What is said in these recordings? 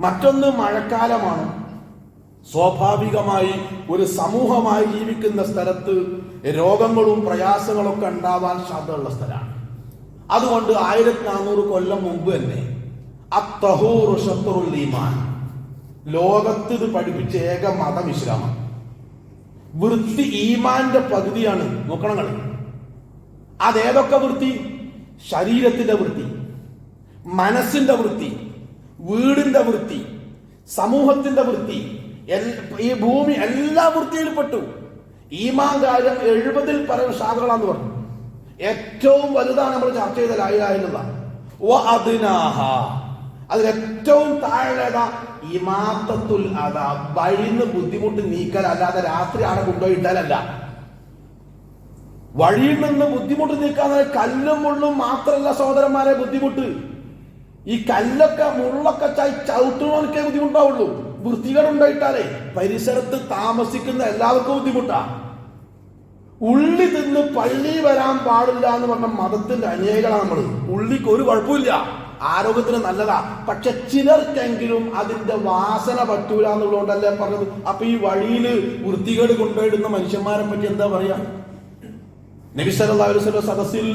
മറ്റൊന്ന് മഴക്കാലമാണ്. സ്വാഭാവികമായി ഒരു സമൂഹമായി ജീവിക്കുന്ന സ്ഥലത്ത് രോഗങ്ങളും പ്രയാസങ്ങളും ഒക്കെ ഉണ്ടാവാൻ സാധ്യതയുള്ള സ്ഥലമാണ്. അതുകൊണ്ട് ആയിരത്തി നാനൂറ് കൊല്ലം മുമ്പ് തന്നെ ഷത്തുറുൽ ഈമാൻ. ലോകത്ത് ഇത് പഠിപ്പിച്ച ഏക മതം ഇസ്ലാമാണ്. വൃത്തി ഈമാന്റെ പകുതിയാണ്. നോക്കണം കളി അതേതൊക്കെ വൃത്തി? ശരീരത്തിന്റെ വൃത്തി മനസ്സിന്റെ വൃത്തി വീടിന്റെ വൃത്തി സമൂഹത്തിന്റെ വൃത്തി ഈ ഭൂമി എല്ലാ വൃത്തിയിൽപ്പെട്ടു ഈമാൻ കാര്യം എഴുപതിൽ പരം ശാഖകളാന്ന് പറഞ്ഞു. ഏറ്റവും വലുതാണ് നമ്മൾ ചർച്ച ചെയ്ത അതിനാഹ അതിൽ ഏറ്റവും താഴേതാ ഇമാത്തത്തുൽ അതാ വഴിന്ന് ബുദ്ധിമുട്ട് നീക്കൽ അല്ലാതെ രാത്രി ആടെ കൊണ്ടുപോയി ഇട്ടാലല്ല. വഴിയിൽ നിന്ന് ബുദ്ധിമുട്ട് നീക്കാതെ കല്ലും മുള്ളും മാത്രമല്ല സഹോദരന്മാരെ ബുദ്ധിമുട്ട്. ഈ കല്ലൊക്കെ മുള്ളൊക്കെ ചായി ചവിട്ടുന്നവർക്കേ ബുദ്ധിമുട്ടാവുള്ളൂ. വൃത്തികേടുണ്ടായിട്ടാലേ പരിസരത്ത് താമസിക്കുന്ന എല്ലാവർക്കും ബുദ്ധിമുട്ടാ. ഉള്ളി തിന്ന് പള്ളി വരാൻ പാടില്ല എന്ന് പറഞ്ഞ മതത്തിന്റെ അനുയായികളാണ് നമ്മൾ ഉള്ളിക്ക് ഒരു കുഴപ്പമില്ല. ആരോഗ്യത്തിന് നല്ലതാ. പക്ഷെ ചിലർക്കെങ്കിലും അതിന്റെ വാസന പറ്റൂല എന്നുള്ളതുകൊണ്ടല്ലേ പറഞ്ഞത്. അപ്പൊ ഈ വഴിയിൽ വൃത്തികേട് കൊണ്ടുപോയിടുന്ന മനുഷ്യന്മാരെ പറ്റി എന്താ പറയാ? നബിസ്വല്ലാ സദസ്സിൽ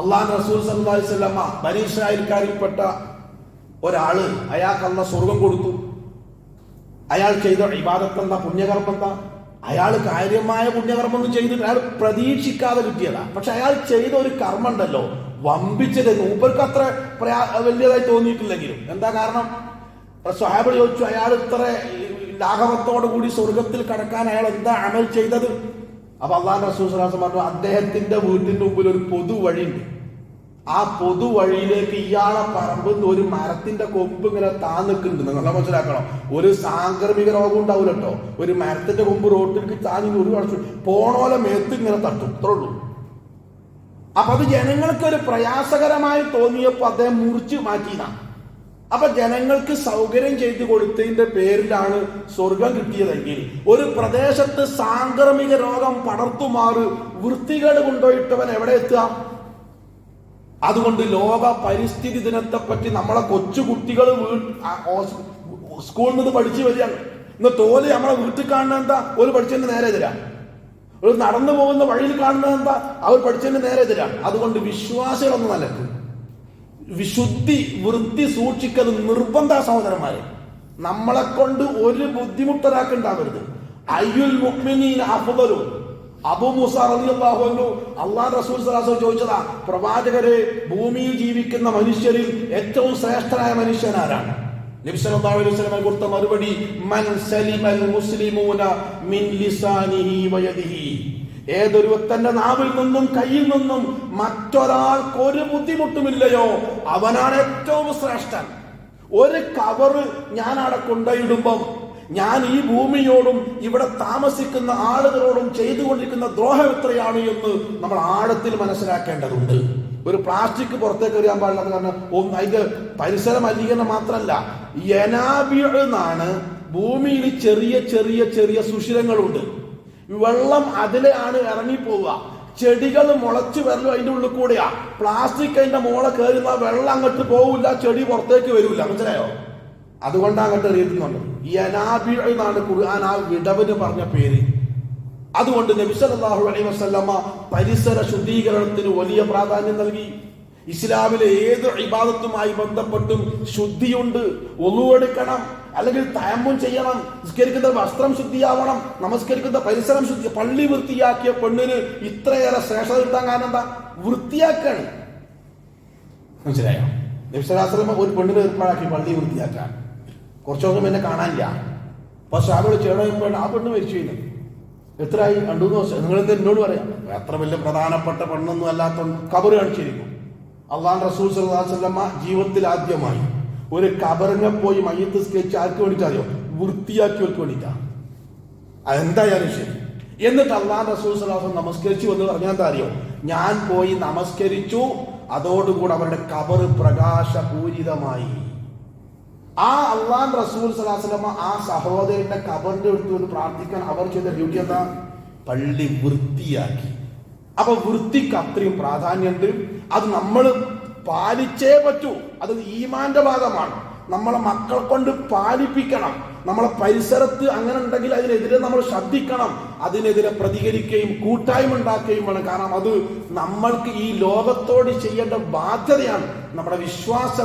അള്ളാഹ് റസൂൽ സല്ലാസ്വല്ലമ്മ അലൈഹി വസല്ലമ ബനി ഇസ്രായേൽക്കാരിൽപ്പെട്ട ഒരാൾ അയാൾക്ക് അള്ള സ്വർഗം കൊടുത്തു. അയാൾ ചെയ്ത ഇബാദത്ത് എന്താ പുണ്യകർമ്മം എന്താ അയാൾ കാര്യമായ പുണ്യകർമ്മം ഒന്നും ചെയ്തിട്ട് അയാൾ പ്രതീക്ഷിക്കാതെ കിട്ടിയതാ. പക്ഷെ അയാൾ ചെയ്ത ഒരു കർമ്മം ഉണ്ടല്ലോ വമ്പിച്ചത് മൂപ്പർക്ക് അത്ര പ്രയാ വലിയതായി തോന്നിയിട്ടില്ലെങ്കിലും. എന്താ കാരണം? സ്വഹാബ് ചോദിച്ചു അയാൾ ഇത്ര ലാഘവത്തോടു കൂടി സ്വർഗത്തിൽ കടക്കാൻ അയാൾ എന്താ അമൽ ചെയ്തത്? അപ്പൊ അള്ളാഹ് സ്വലാസം പറഞ്ഞു അദ്ദേഹത്തിന്റെ വീട്ടിന്റെ മുമ്പിൽ ഒരു പൊതുവഴിയുണ്ട് ആ പൊതുവഴിയിലേക്ക് ഇയാളെ പറമ്പിൽ ഒരു മരത്തിന്റെ കൊമ്പ് ഇങ്ങനെ താന്നിക്കുന്നുണ്ട് നിങ്ങൾ മനസ്സിലാക്കണം ഒരു സാംക്രമിക രോഗം ഉണ്ടാവില്ല കേട്ടോ ഒരു മരത്തിന്റെ കൊമ്പ് റോട്ടിലേക്ക് താങ്ങി ഒരു വർഷം പോണോലെ മേത്ത് ഇങ്ങനെ തട്ടും. ഇത്രേ ഉള്ളൂ. അപ്പൊ അത് ജനങ്ങൾക്ക് ഒരു പ്രയാസകരമായി തോന്നിയപ്പോ അദ്ദേഹം മുറിച്ച് മാറ്റിയതാണ് അപ്പൊ ജനങ്ങൾക്ക് സൗകര്യം ചെയ്തു കൊടുത്തതിന്റെ പേരിലാണ് സ്വർഗം കിട്ടിയതെങ്കിൽ. ഒരു പ്രദേശത്ത് സാംക്രമിക രോഗം പടർത്തുമാറ് വൃത്തികേട് കൊണ്ടുപോയിട്ടവൻ എവിടെ എത്തുക? അതുകൊണ്ട് ലോക പരിസ്ഥിതി ദിനത്തെ പറ്റി നമ്മളെ കൊച്ചു കുട്ടികൾ സ്കൂളിൽ നിന്ന് പഠിച്ചു വരികയാണ് ഇന്ന് തോൽ നമ്മളെ വീട്ടിൽ കാണുന്നത് എന്താ? ഒരു പഠിച്ചതിന് നേരെ എതിരാ. ഒരു നടന്നു പോകുന്ന വഴിയിൽ കാണുന്നത് എന്താ? അവർ പഠിച്ചതിന് നേരെ എതിരാ. അതുകൊണ്ട് വിശ്വാസികളൊന്നും നിലയ്ക്ക് വിശുദ്ധി വൃത്തി സൂക്ഷിക്കത് നിർബന്ധ സഹോദരന്മാരെ നമ്മളെ കൊണ്ട് ഒരു ബുദ്ധിമുട്ടൊരാക്കുണ്ടാവരുത് അയ്യുൽ മുഅ്മിനീന അഫ്ദലു. അബു മുസ റളിയല്ലാഹു അള്ളാഹ് റസൂൽ സല്ലല്ലാഹു ചോദിച്ചതാ പ്രവാചകരെ ഭൂമിയിൽ ജീവിക്കുന്ന മനുഷ്യരിൽ ഏറ്റവും ശ്രേഷ്ഠനായ മനുഷ്യൻ ആരാണ്? കൊടുത്ത മറുപടി മൻ സലിമൽ മുസ്ലിമൂന മിൻ ലിസാനിഹി വയദിഹി ഏതൊരുവത്തന്റെ നാവിൽ നിന്നും കയ്യിൽ നിന്നും മറ്റൊരാൾക്ക് ഒരു ബുദ്ധിമുട്ടുമില്ലയോ? അവനാണ് ഏറ്റവും ശ്രേഷ്ഠൻ. ഒരു കവറ് ഞാൻ അവിടെ കൊണ്ടുപോയിടുമ്പം ഞാൻ ഈ ഭൂമിയോടും ഇവിടെ താമസിക്കുന്ന ആളുകളോടും ചെയ്തുകൊണ്ടിരിക്കുന്ന ദ്രോഹം എത്രയാണ് എന്ന് നമ്മൾ ആഴത്തിൽ മനസ്സിലാക്കേണ്ടതുണ്ട്. ഒരു പ്ലാസ്റ്റിക് പുറത്തേക്ക് എറിയാൻ പാടില്ല കാരണം ഒന്ന് അതിന്റെ പരിസര മലിനീകരണം മാത്രമല്ല എന്നാണ് ഭൂമിയിൽ ചെറിയ ചെറിയ ചെറിയ സുഷിരങ്ങളുണ്ട്. വെള്ളം അതിലെയാണ് ഇറങ്ങിപ്പോവുക. ചെടികൾ മുളച്ചു വരലും അതിന്റെ ഉള്ളിൽ കൂടെയാ. പ്ലാസ്റ്റിക് അതിന്റെ മോളെ കയറുന്ന വെള്ളം അങ്ങോട്ട് പോവില്ല ചെടി പുറത്തേക്ക് വരില്ല മനസ്സിലായോ? അതുകൊണ്ടാണ് അങ്ങോട്ട് എറിയുന്നുണ്ട് ഈ അനാബി എന്നാണ് ഖുർആൻ ആ വിടവിന് പറഞ്ഞ പേര്. അതുകൊണ്ട് നബി സല്ലല്ലാഹു അലൈഹി വസല്ലമ പരിസര ശുദ്ധീകരണത്തിന് വലിയ പ്രാധാന്യം നൽകി. ഇസ്ലാമിലെ ഏത് ഇബാദത്തുമായി ബന്ധപ്പെട്ടും ശുദ്ധിയുണ്ട് ഒന്നുവെടുക്കണം അല്ലെങ്കിൽ തയമ്മും ചെയ്യണം നിസ്കരിക്കുന്ന വസ്ത്രം ശുദ്ധിയാവണം നമസ്കരിക്കുന്ന പരിസരം ശുദ്ധി പള്ളി വൃത്തിയാക്കിയ പെണ്ണിന് ഇത്രയേറെ ശ്രേഷ്ഠത കിട്ടാൻ കാരണം എന്താ? വൃത്തിയാക്കാണ്. മനസ്സിലായോ? നബിസ്വലാസ്ലമ ഒരു പെണ്ണിനെ ഏർപ്പാടാക്കി പള്ളി വൃത്തിയാക്കാൻ. കുറച്ചൊന്നും എന്നെ കാണാനില്ല. അപ്പൊ ഷാബിൾ ചേട്ടൻ ആ പെണ്ണ് മരിച്ചു കഴിഞ്ഞു എത്രയായി? രണ്ടു മൂന്ന് ദിവസം. നിങ്ങൾ എന്നോട് പറയാം? എത്ര വലിയ പ്രധാനപ്പെട്ട പെണ്ണൊന്നും അല്ലാത്ത കബറ് കാണിച്ചിരിക്കും അള്ളാൻ റസൂൽ സല്ലാസ്ലമ്മ ജീവിതത്തിൽ ആദ്യമായി ഒരു കബറിനെ പോയി മയ്യത്ത് സ്കെച്ച് ആർക്ക് വേണ്ടിയിട്ടറിയോ? വൃത്തിയാക്കിയവർക്ക് വേണ്ടിയിട്ടാണ് അതെന്തായാലും ശരി. എന്നിട്ട് അള്ളാൻ റസൂൽ സലാഹം നമസ്കരിച്ചു എന്ന് പറഞ്ഞാൽ എന്താ അറിയോ? ഞാൻ പോയി നമസ്കരിച്ചു അതോടുകൂടെ അവരുടെ കബറ് പ്രകാശപൂരിതമായി. ആ അള്ളാൻ റസൂൽ സലാസ്ലമ ആ സഹോദരന്റെ കബറിന്റെ അടുത്ത് പ്രാർത്ഥിക്കാൻ അവർ ചെയ്ത ഡ്യൂട്ടി എന്താ? പള്ളി വൃത്തിയാക്കി. അപ്പൊ വൃത്തിക്ക് അത്രയും പ്രാധാന്യമുണ്ട്. അത് നമ്മൾ പാലിച്ചേ പറ്റൂ. അത് ഈമാന്റെ ഭാഗമാണ്. നമ്മളെ മക്കളെ കൊണ്ട് പാലിപ്പിക്കണം. നമ്മളെ പരിസരത്ത് അങ്ങനെ ഉണ്ടെങ്കിൽ അതിനെതിരെ നമ്മൾ ശ്രദ്ധിക്കണം. അതിനെതിരെ പ്രതികരിക്കുകയും കൂട്ടായ്മ ഉണ്ടാക്കുകയും വേണം. കാരണം അത് നമ്മൾക്ക് ഈ ലോകത്തോട് ചെയ്യേണ്ട ബാധ്യതയാണ്. നമ്മുടെ വിശ്വാസ